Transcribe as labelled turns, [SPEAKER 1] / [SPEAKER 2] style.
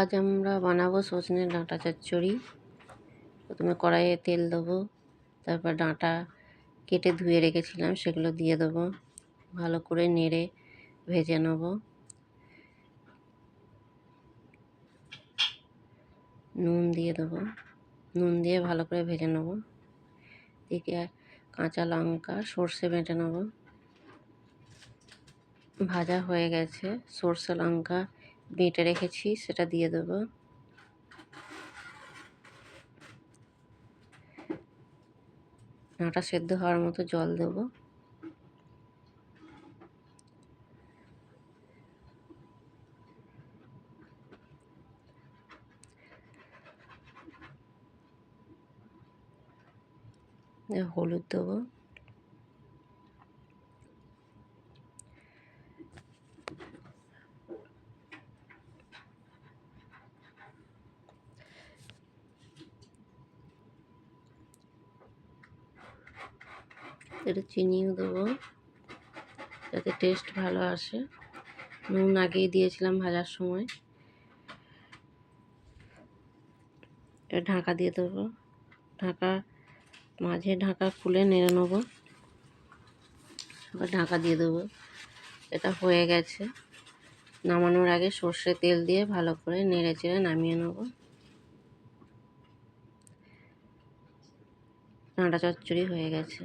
[SPEAKER 1] আজ আমরা বানাবো সজনে ডাঁটা চচ্চড়ি। প্রথমে কড়াইয়ে তেল দেবো, তারপর ডাঁটা কেটে ধুয়ে রেখেছিলাম, সেগুলো দিয়ে দেবো। ভালো করে নেড়ে ভেজে নেব। নুন দিয়ে দেবো। নুন দিয়ে ভালো করে ভেজে নেব। এদিকে কাঁচা লঙ্কা সর্ষে বেটে নেব। ভাজা হয়ে গেছে, সর্ষে লঙ্কা বেটে রেখেছি সেটা দিয়ে দেবো। ডাঁটা সেদ্ধ হওয়ার মতো জল দেবো। হলুদ দেবো। একটু চিনিও দেবো যাতে টেস্ট ভালো আসে। নুন আগেই দিয়েছিলাম ভাজার সময়। ঢাকা দিয়ে দেবো। ঢাকা, মাঝে ঢাকা খুলে নেড়ে নেব। আবার ঢাকা দিয়ে দেবো। এটা হয়ে গেছে। নামানোর আগে সর্ষে তেল দিয়ে ভালো করে নেড়ে চেড়ে নামিয়ে নেব। ডাঁটা চচ্চড়ি হয়ে গেছে।